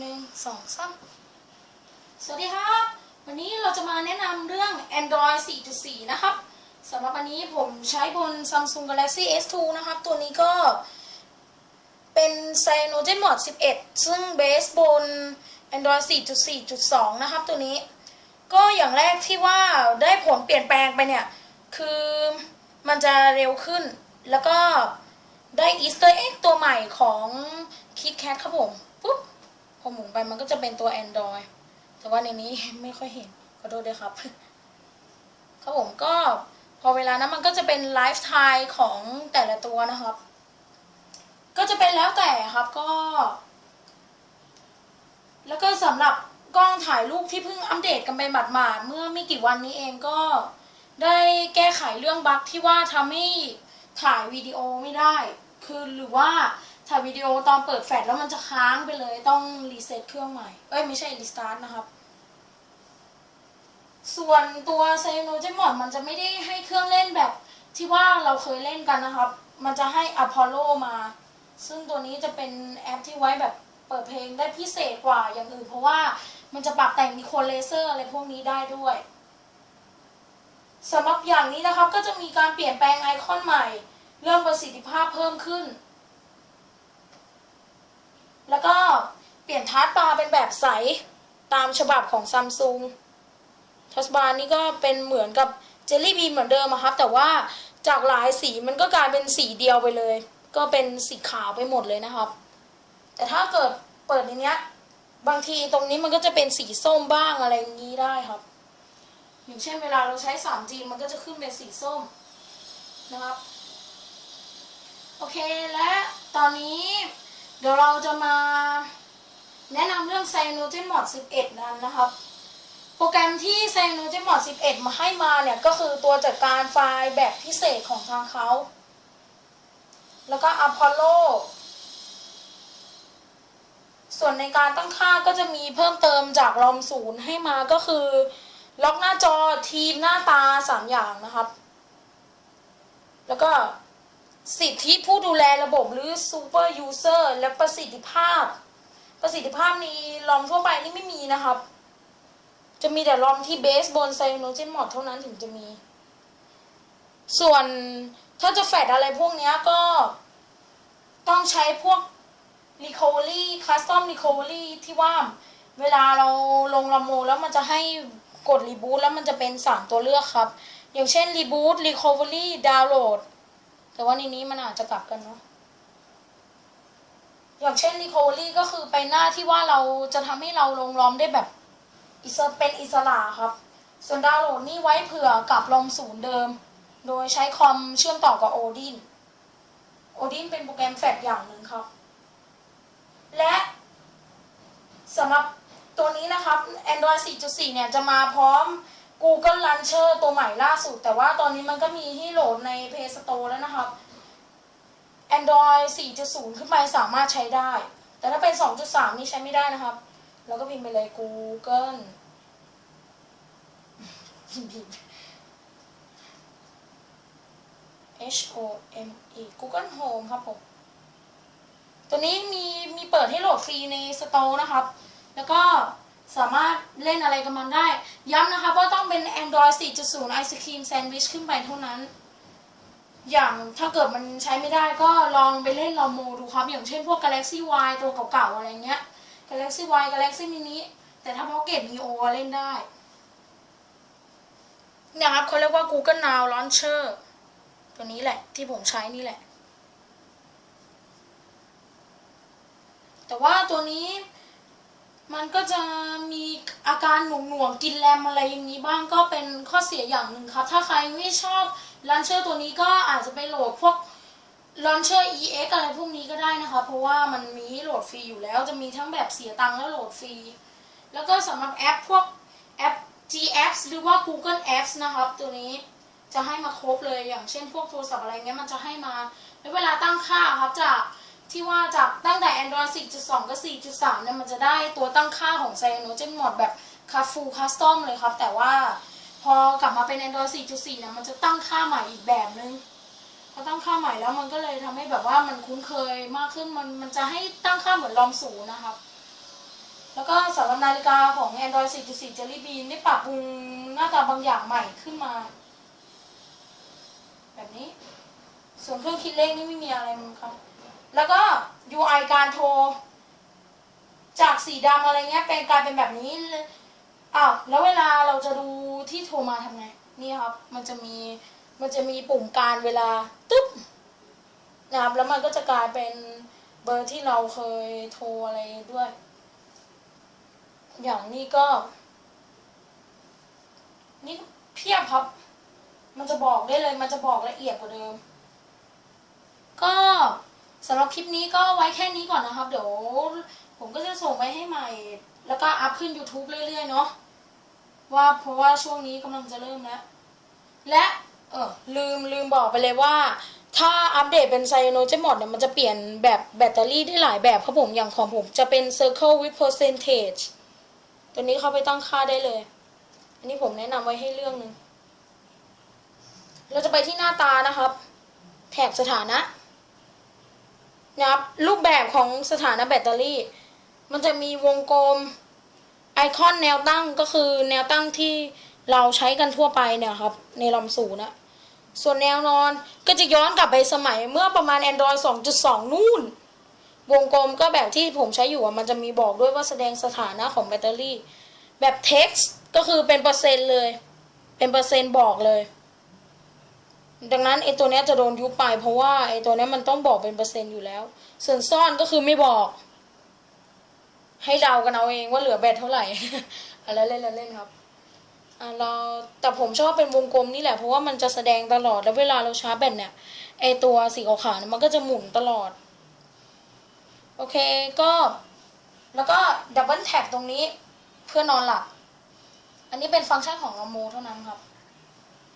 หนึ่งสองสามสวัสดีครับ วันนี้เราจะมาแนะนำเรื่อง Android 4.4 นะครับสำหรับวันนี้ผมใช้บน Samsung Galaxy S2 นะครับ ตัวนี้ก็เป็น Cyanogen Mod 11 ซึ่งเบสบน Android 4.4.2 นะครับ ตัวนี้ ก็อย่างแรกที่ว่าได้ผลเปลี่ยนแปลงไปเนี่ย คือมันจะเร็วขึ้น แล้วก็ได้ Easter egg ตัวใหม่ของ KitKat ครับผมปุ๊บ พอหมุนไปมันก็จะเป็นตัว Android แต่ว่าในนี้ไม่ค่อยเห็นขอโทษด้วยครับครับผมก็พอเวลานั้นมันก็จะเป็นไลฟ์ไทม์ของแต่ละตัวนะครับ ก็จะเป็นแล้วแต่ครับก็ แล้วก็สำหรับกล้องถ่ายรูปที่เพิ่งอัปเดตกันไปหมาดๆเมื่อไม่กี่วันนี้เองก็ได้แก้ไขเรื่องบั๊กที่ว่าทำให้ถ่ายวิดีโอไม่ได้ คือหรือว่า ถ่ายวิดีโอตอนเปิดแฟลชแล้วมันจะค้างไปเลย ต้องรีเซ็ตเครื่องใหม่ เอ้ยไม่ใช่รีสตาร์ทนะครับ ส่วนตัวไซโนเจมอนมันจะไม่ได้ให้เครื่องเล่นแบบที่ว่าเราเคยเล่นกันนะครับ มันจะให้อพอลโลมา ซึ่งตัวนี้จะเป็นแอปที่ไว้แบบเปิดเพลงได้พิเศษกว่าอย่างอื่น เพราะว่ามันจะปรับแต่งนิโคเลเซอร์อะไรพวกนี้ได้ด้วยสำหรับอย่างนี้นะครับก็จะมีการเปลี่ยนแปลงไอคอนใหม่ เรื่องประสิทธิภาพเพิ่มขึ้น แล้วก็เปลี่ยนทัชบาร์เป็นแบบใสตามฉบับของซัมซุงทัชบาร์นี่ก็เป็นเหมือนกับเจลลี่บีเหมือนเดิมครับ แต่ว่าจากหลายสีมันก็กลายเป็นสีเดียวไปเลย ก็เป็นสีขาวไปหมดเลยนะครับ แต่ถ้าเกิดเปิดในเนี้ยบางทีตรงนี้มันก็จะเป็นสีส้มบ้างอะไรอย่างนี้ได้ครับ อย่างเช่นเวลาเราใช้ 3G มันก็จะขึ้นเป็นสีส้มนะครับ โอเคและตอนนี้ เดี๋ยวเราจะมาแนะนำเรื่อง CyanogenMod 11 นั้นนะครับ โปรแกรมที่ CyanogenMod 11 มาให้มาเนี่ย ก็คือตัวจัดการไฟล์แบบพิเศษของทางเขา แล้วก็ Apollo ส่วนในการตั้งค่าก็จะมีเพิ่มเติมจากลอมศูนย์ให้มาก็คือ ล็อกหน้าจอทีมหน้าตา 3 อย่างนะครับ แล้วก็ สิทธิผู้ดูแลระบบหรือ super user และประสิทธิภาพ ประสิทธิภาพนี้ลอมทั่วไปนี่ไม่มีนะครับ จะมีแต่ลอมที่เบสบนไซโนเจนมอดเท่านั้นถึงจะมี ส่วนถ้าจะแฟดอะไรพวกนี้ก็ต้องใช้พวก recovery custom recovery ที่ว่าเวลาเราลงลำโมแล้วมันจะให้กด reboot แล้วมันจะเป็นสามตัวเลือกครับ อย่างเช่น reboot recovery download แต่ว่าในนี้มันอาจจะกลับกันเนาะอย่างเช่น recovery ก็คือไปหน้าที่ว่าเราจะทำให้เราลงล้อมได้แบบอิสระเป็นอิสระครับ ส่วนดาวน์โหลดนี่ไว้เผื่อกลับลงศูนย์เดิม โดยใช้คอมเชื่อมต่อกับ Odin Odin เป็นโปรแกรมแฟลชอย่างหนึ่งครับ และสำหรับตัวนี้นะครับ Android 4.4 เนี่ยจะมาพร้อม Google Launcher ตัวใหม่ล่าสุด แต่ว่าตอนนี้มันก็มีให้โหลดใน Play Store แล้วนะครับ Android 4.0 ขึ้นไปสามารถใช้ได้ แต่ถ้าเป็น 2.3 นี่ใช้ไม่ได้นะครับ แล้วก็พิมพ์ไปเลย Google พิมพ์ผิด H O M E Google Home ครับผม ตัวนี้มีมีเปิดให้โหลดฟรีในสโตร์นะครับ แล้วก็ สามารถเล่นอะไรกับมันได้ ย้ำนะครับว่าต้องเป็น Android 4.0 Ice Cream Sandwich ขึ้นไปเท่านั้น อย่างถ้าเกิดมันใช้ไม่ได้ก็ลองไปเล่นลองโมดูครับ อย่างเช่นพวก Galaxy Y ตัวเก่าๆอะไรเงี้ย Galaxy Y Galaxy Mini แต่ถ้า Pocket Neo เล่นได้นี่ครับเขาเรียกว่า Google Now Launcher ตัวนี้แหละ ที่ผมใช้นี่แหละ แต่ว่าตัวนี้ มันก็จะมีอาการหน่วงหน่วงๆกินแรมอะไรอย่างนี้บ้างก็เป็นข้อเสียอย่างหนึ่งครับ ถ้าใครไม่ชอบลันเชอร์ตัวนี้ก็อาจจะไปโหลดพวกลันเชอร์ EX อะไรพวกนี้ก็ได้นะคะ เพราะว่ามันมีโหลดฟรีอยู่แล้วจะมีทั้งแบบเสียตังค์และโหลดฟรี แล้วก็สำหรับแอปพวกแอป G Apps หรือว่า Google Apps นะครับ ตัวนี้จะให้มาครบเลยอย่างเช่นพวกโทรศัพท์อะไรเงี้ยมันจะให้มาแล้วเวลาตั้งค่าครับจาก ที่ว่าจากตั้งแต่ Android 4.2 กับ 4.3 เนี่ยมันจะได้ตัวตั้งค่าของ CyanogenMod แบบ full custom เลยครับ แต่ว่าพอกลับมาเป็น Android 4.4 เนี่ยมันจะตั้งค่าใหม่อีกแบบนึงพอตั้งค่าใหม่แล้วมันก็เลยทำให้แบบว่ามันคุ้นเคยมากขึ้นมันมันจะให้ตั้งค่าเหมือนลอมศูนย์นะครับ แล้วก็สำหรับนาฬิกาของ Android 4.4 Jelly Bean ได้ปรับปรุงหน้าตาบางอย่างใหม่ขึ้นมา แบบนี้ ส่วนเครื่องคิดเลขนี่ไม่มีอะไรมั้งครับ แล้วก็ UI การโทร จากสีดำอะไรเงี้ยเป็นกลายเป็นแบบนี้อ้าวแล้วเวลาเราจะดูที่โทรมาทำไงนี่ครับ มันจะมีมันจะมีปุ่มการเวลาตึ๊บนะครับแล้วมันก็จะกลายเป็นเบอร์ที่เราเคยโทรอะไรด้วย อย่างนี้ก็ นี่เพียบครับ มันจะบอกได้เลย มันจะบอกละเอียดกว่าเดิม สำหรับคลิปนี้ก็ไว้แค่นี้ก่อนนะครับ เดี๋ยวผมก็จะส่งไปให้ใหม่ แล้วก็อัพขึ้น YouTube เรื่อยๆเนาะว่าเพราะว่าช่วงนี้กำลังจะเริ่มแล้ว และเออลืมลืมบอกไปเลยว่า ถ้าอัปเดตเป็นไซโนเจมอดเนี่ยมันจะเปลี่ยนแบบแบตเตอรี่ได้หลายแบบครับผมอย่างของผมจะเป็น Circle with percentage ตัวนี้เข้าไปตั้งค่าได้เลย อันนี้ผมแนะนำไว้ให้เรื่องหนึ่งเราจะไปที่หน้าตานะครับ แถบสถานะ นะครับรูปแบบของสถานะแบตเตอรี่ มันจะมีวงกลมไอคอนแนวตั้งก็คือแนวตั้งที่เราใช้กันทั่วไปเนี่ยครับ ในลำสูนะส่วนแนวนอนก็จะย้อนกลับไปสมัยเมื่อประมาณ Android 2.2 นู่น วงกลมก็แบบที่ผมใช้อยู่มันจะมีบอกด้วยว่าแสดงสถานะของแบตเตอรี่ แบบ text ก็คือเป็นเปอร์เซ็นต์เลย เป็นเปอร์เซ็นต์บอกเลย ดังนั้นไอตัวนี้จะโดนยุบไป เพราะว่าไอตัวนี้มันต้องบอกเป็นเปอร์เซ็นต์อยู่แล้ว ส่วนซ่อนก็คือไม่บอก ให้เดากันเอาเองว่าเหลือแบตเท่าไหร่อะไรเล่นๆเล่นครับอ่าเราแต่ผมชอบเป็นวงกลมนี่แหละเพราะว่ามันจะแสดงตลอดแล้วเวลาเราชาร์จแบตเนี่ยไอตัวสีขาวๆเนี่ยมันก็จะหมุนตลอด โอเคก็แล้วก็ดับเบิลแท็บตรงนี้เพื่อนอนหลับ อันนี้เป็นฟังก์ชันของลำโมเท่านั้นครับ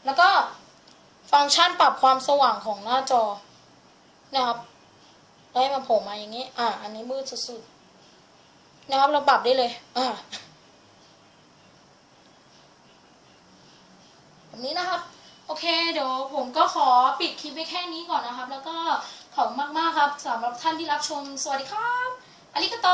แล้วก็ ฟังก์ชันปรับความสว่างของหน้าจอนะครับแล้วให้มันโผล่มาอย่างนี้ อ่า อันนี้มืดสุดๆนะครับ เราปรับได้เลย อ่าแบบนี้นะครับ โอเค เดี๋ยวผมก็ขอปิดคลิปไว้แค่นี้ก่อนนะครับ แล้วก็ขอบมากๆครับสำหรับท่านที่รับชม สวัสดีครับอาริกาโต